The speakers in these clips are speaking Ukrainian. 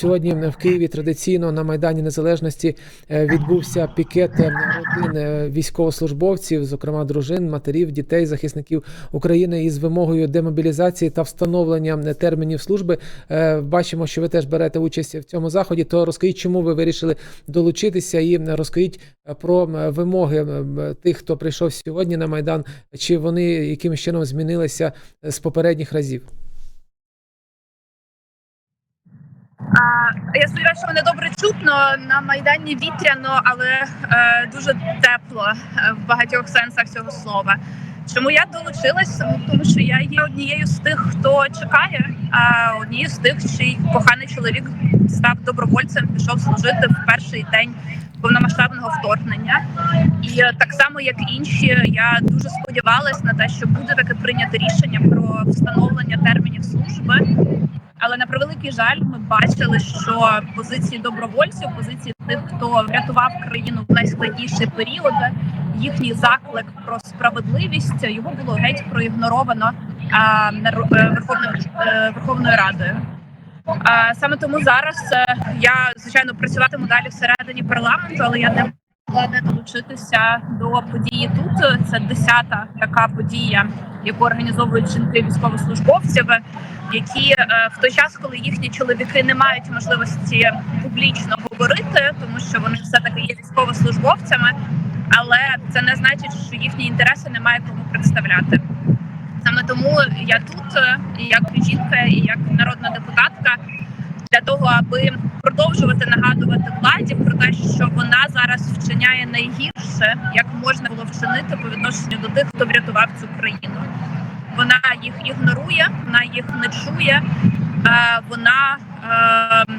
сьогодні в Києві традиційно на Майдані Незалежності е, відбувся пікет е, родин е, військовослужбовців, зокрема дружин, матерів, дітей, захисників України із вимогою демобілізації та встановлення термінів служби. Бачимо, що ви теж берете участь в цьому заході. То розкажіть, чому ви вирішили долучитися, і розкажіть про вимоги тих, хто прийшов сьогодні на майдан, чи вони якимось чином змінилися з попередніх разів. А, я сподіваюся, що мене добре чутно на майдані вітряно, але е, дуже тепло е, в багатьох сенсах цього слова. Чому я долучилась? Ну, Тому що я є однією з тих, хто чекає, а однією з тих, чий коханий чоловік став добровольцем, пішов служити в перший день повномасштабного вторгнення. І е, так само, як інші, я дуже сподівалась на те, що буде таке прийнято рішення про встановлення термінів служби. Але на превеликий жаль, ми бачили, що позиції добровольців, позиції тих, хто врятував країну в найскладніші періоди, їхній заклик про справедливість його було геть проігноровано а, е, Верховною е, Верховною Радою. А, саме тому зараз е, я звичайно працюватиму далі всередині парламенту, але я не не долучитися до події тут. Це десята така подія, яку організовують жінки військовослужбовців які е, в той час, коли їхні чоловіки не мають можливості публічно говорити, тому що вони все таки є військовослужбовцями, але це не значить, що їхні інтереси немає кому представляти. Саме тому я тут, як жінка, і як народна депутатка, для того, аби продовжувати нагадувати владі про те, що вона зараз вчиняє найгірше, як можна було вчинити по відношенню до тих, хто врятував цю країну вона їх ігнорує, вона їх не чує, е, вона е,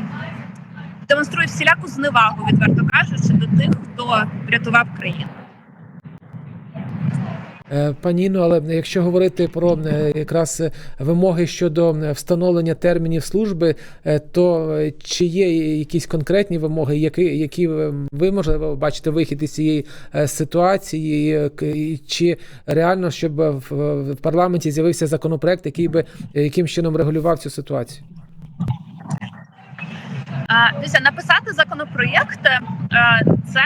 демонструє всіляку зневагу, відверто кажучи, до тих, хто врятував країну. Е, Пані Інно, але якщо говорити про е, якраз е, вимоги щодо встановлення термінів служби, то чи є якісь конкретні вимоги, які, які ви можливо бачите вихід із цієї ситуації, чи реально, щоб в, парламенті з'явився законопроект, який би яким чином регулював цю ситуацію? Дивіться, написати законопроєкт це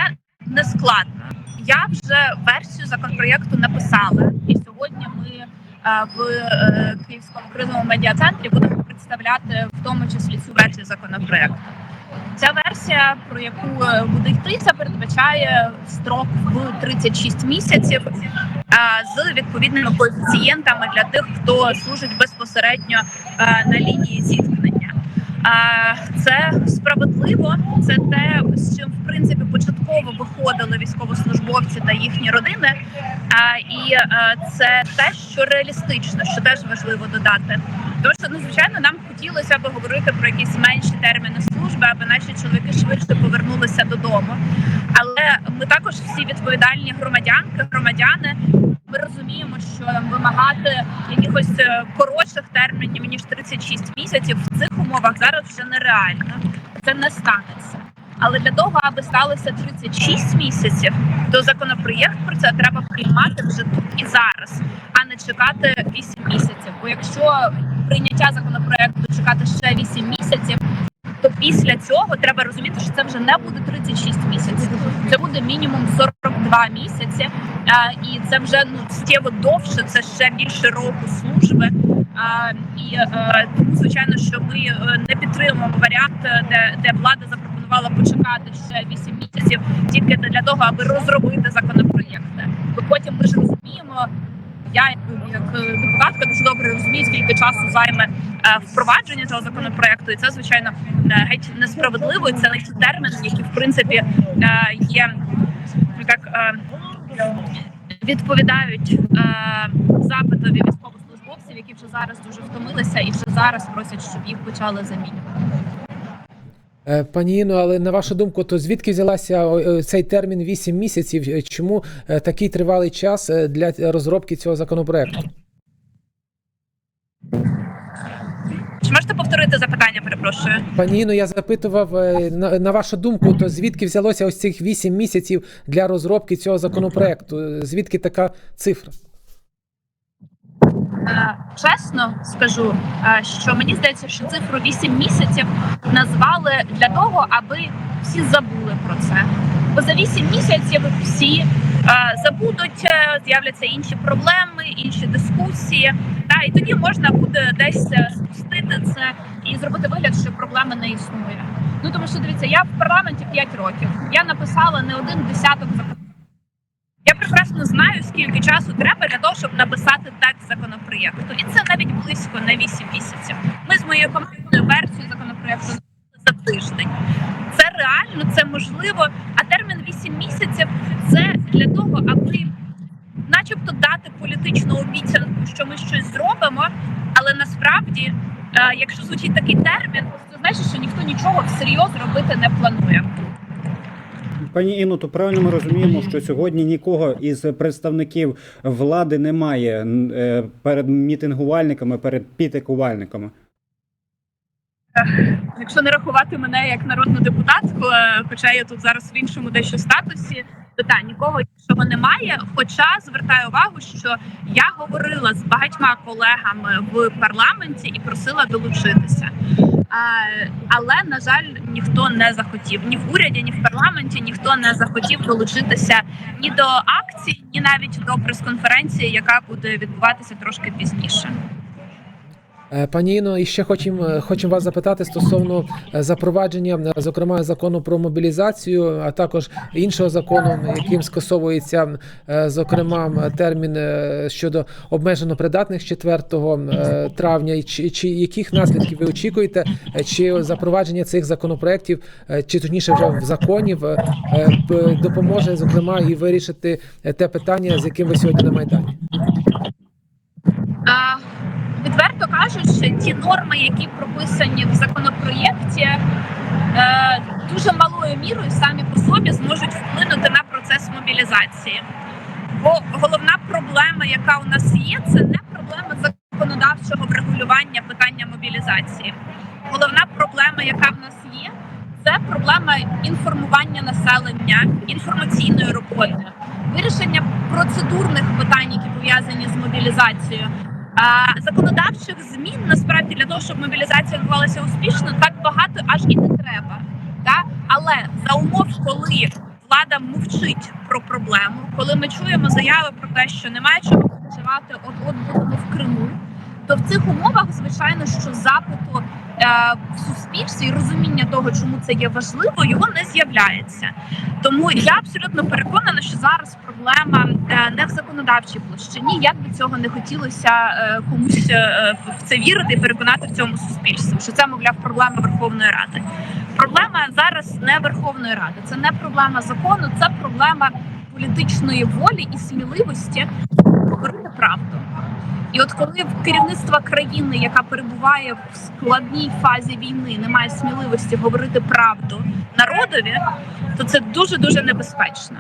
не складно. Я вже версію законопроєкту написала, і сьогодні ми е, в е, Київському кризовому медіа-центрі будемо представляти в тому числі цю версію законопроєкту. Ця версія, про яку е, буде йтися, передбачає строк в 36 місяців з відповідними коефіцієнтами для тих, хто служить безпосередньо на лінії зіткнення. Це справедливо, це те, з чим в принципі початково виходили військовослужбовці та їхні родини. І е, це те, що реалістично, що теж важливо додати. Тому що ну, звичайно нам хотілося б говорити про якісь менші терміни служби, аби наші чоловіки швидше повернулися додому. Але ми також всі відповідальні громадянки, громадяни. Ми розуміємо, що вимагати якихось е, коротших термінів ніж 36 місяців в цих умовах зараз вже нереально. Це не станеться. Але для того, аби сталося 36 місяців, то законопроєкт про це треба приймати вже тут і зараз, а не чекати 8 місяців. Бо якщо прийняття законопроекту чекати ще 8 місяців, то після цього треба розуміти, що це вже не буде 36 місяців. Це буде мінімум 42 місяці, і це вже ну суттєво довше. Це ще більше року служби. І е, тому, звичайно, що ми е, не підтримуємо варіант, е, де, де влада запропонувала почекати ще 8 місяців тільки для того, аби розробити законопроєкти. Бо потім ми ж розуміємо. Я як е, депутатка дуже добре розумію, скільки часу займе е, впровадження цього законопроекту, і це звичайно е, геть несправедливо. І це не ті терміни, які в принципі е, є так е, відповідають запитові запитові військовослужбовців, які вже зараз дуже втомилися і вже зараз просять, щоб їх почали замінювати. Е, Пані Іно, але на вашу думку, то звідки взялася е, цей термін 8 місяців? Е, Чому е, такий тривалий час е, для розробки цього законопроекту? Чи можете повторити запитання? Перепрошую. Пані Інно, я запитував е, на, на вашу думку, то звідки взялося ось цих 8 місяців для розробки цього законопроекту? Е, Звідки така цифра? Е, Чесно скажу, що мені здається, що цифру 8 місяців назвали для того, аби всі забули про це. Бо за 8 місяців всі забудуть, з'являться інші проблеми, інші дискусії. Та і тоді можна буде десь е, це і зробити вигляд, що проблеми не існує. Ну тому що дивіться, я в парламенті 5 років. Я написала не один десяток законів. Я прекрасно знаю, скільки часу треба для того, щоб написати текст законопроєкту, і це навіть близько на 8 місяців. Ми з моєю командою версію законопроєкту за тиждень. Це реально, це можливо. А термін 8 місяців це для того, аби, начебто, дати політичну обіцянку, що ми щось зробимо. Але насправді, якщо звучить такий термін, то значить, що ніхто нічого всерйоз робити не планує. Пані Інно, то правильно ми розуміємо, що сьогодні нікого із представників влади немає е, перед мітингувальниками, перед пітикувальниками. Якщо не рахувати мене як народну депутатку, е, хоча я тут зараз в іншому дещо статусі, то та нікого іншого немає. Хоча звертаю увагу, що я говорила з багатьма колегами в парламенті і просила долучитися. Але на жаль, ніхто не захотів ні в уряді, ні в парламенті ніхто не захотів долучитися ні до акції, ні навіть до прес-конференції, яка буде відбуватися трошки пізніше. Е, Пані Іно, і ще хочемо хочемо вас запитати стосовно е, запровадження, е, зокрема закону про мобілізацію, а також іншого закону, яким скасовується е, зокрема термін е, щодо обмежено придатних з 4 е, травня. І Чи, чи яких наслідків ви очікуєте? Е, Чи запровадження цих законопроєктів, е, чи точніше вже в законів е, е, допоможе зокрема і вирішити е, те питання, з яким ви сьогодні на майдані? Відверто кажучи, ті норми, які прописані в законопроєкті, е, дуже малою мірою самі по собі зможуть вплинути на процес мобілізації. Бо головна проблема, яка у нас є, це не проблема законодавчого врегулювання питання мобілізації. Головна проблема, яка в нас є, це проблема інформування населення, інформаційної роботи, вирішення процедурних питань, які пов'язані з мобілізацією. Законодавчих змін насправді для того, щоб мобілізація відбувалася успішно, так багато аж і не треба. Та? Але за умов, коли влада мовчить про проблему, коли ми чуємо заяви про те, що немає чого працювати, от от будемо в Криму, то в цих умовах, звичайно, що запиту в суспільстві і розуміння того, чому це є важливо, його не з'являється. Тому я абсолютно переконана, що зараз проблема е, не в законодавчій площині. Як би цього не хотілося е, комусь е, в це вірити і переконати в цьому суспільстві, що це мовляв проблема Верховної Ради. Проблема зараз не Верховної Ради, це не проблема закону, це проблема політичної волі і сміливості говорити правду. І от коли в керівництва країни, яка перебуває в складній фазі війни, немає сміливості говорити правду народові, то це дуже дуже небезпечно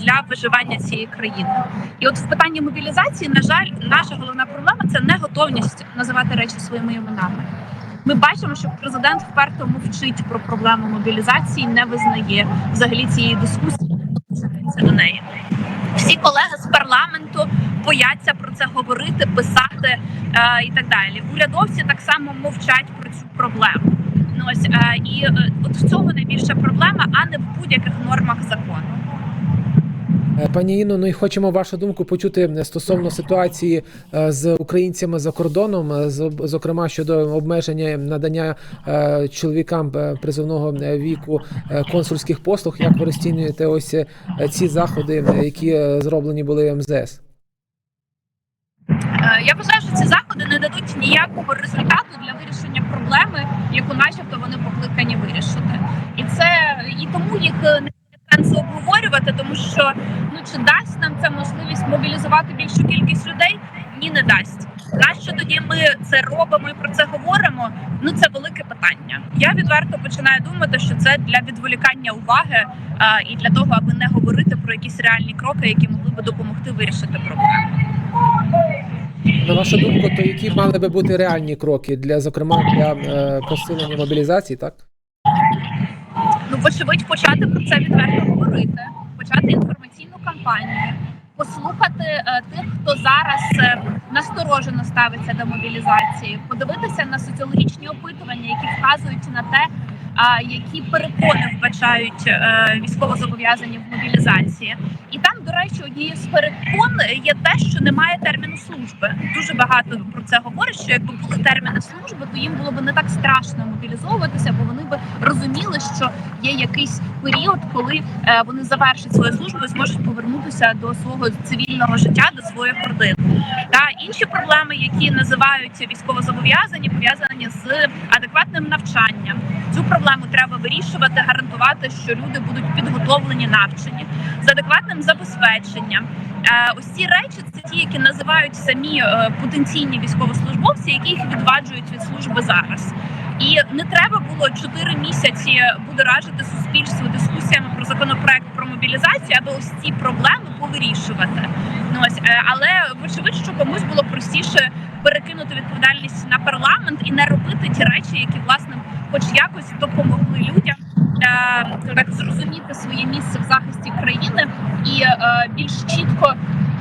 для виживання цієї країни. І от в питанні мобілізації, на жаль, наша головна проблема це не готовність називати речі своїми іменами. Ми бачимо, що президент вперто мовчить про проблему мобілізації, не визнає взагалі цієї дискусії, не до неї. Всі колеги з парламенту бояться про це говорити, писати е, і так далі. Урядовці так само мовчать про цю проблему. Ну ось е, і е, от в цьому найбільша проблема, а не в будь-яких нормах закону. Е, Пані Інно, ну і хочемо вашу думку почути е, стосовно ситуації е, з українцями за кордоном, зокрема щодо обмеження надання чоловікам призовного віку консульських послуг. Як ви розцінюєте ось ці заходи, які зроблені були МЗС? Е, Я вважаю, що ці заходи не дадуть ніякого результату для вирішення проблеми, яку, начебто, вони покликані вирішити. І це і тому їх е, не сенсу обговорювати, тому що ну чи дасть нам це можливість мобілізувати більшу кількість людей? Ні, не дасть. На що тоді ми це робимо і про це говоримо? Ну це велике питання. Я відверто починаю думати, що це для відволікання уваги а, і для того, аби не говорити про якісь реальні кроки, які могли би допомогти вирішити проблему. На вашу думку, то які мали би бути реальні кроки для, зокрема, для е, посилення мобілізації, так? Ну, вочевидь, почати про це відверто говорити, почати інформаційну кампанію, послухати е, тих, хто зараз е, насторожено ставиться до мобілізації, подивитися на соціологічні опитування, які вказують на те, а, які перепони вбачають е, військовозобов'язані в мобілізації. І там, до речі, однією з перепон є те, що немає терміну служби. Дуже багато про це говорять. Що якби були терміни служби, то їм було б не так страшно мобілізовуватися, бо вони б розуміли, що є якийсь період, коли е, вони завершать свою службу і зможуть повернутися до свого цивільного життя, до своїх родин. Та інші проблеми, які називаються військовозобов'язані, пов'язані з адекватним навчанням. Цю проблему треба вирішувати, гарантувати, що люди будуть підготовлені, навчені з адекватним забезпеченням. Е, Ось ці речі це ті, які називають самі е, потенційні військовослужбовці, які їх відваджують від служби зараз. І не треба було 4 місяці будоражити суспільство дискусіями про законопроект про мобілізацію, аби ось ці проблеми повирішувати. Ну ось, е, але вочевидь, що комусь було простіше перекинути відповідальність на парламент і не робити ті речі, які власне, хоч якось допомогли людям е, так зрозуміти своє місце в захисті країни і е, більш чітко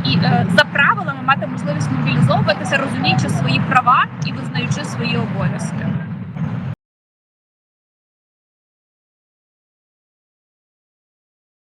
і за правилами мати можливість мобілізовуватися, розуміючи свої права і визнаючи свої обов'язки.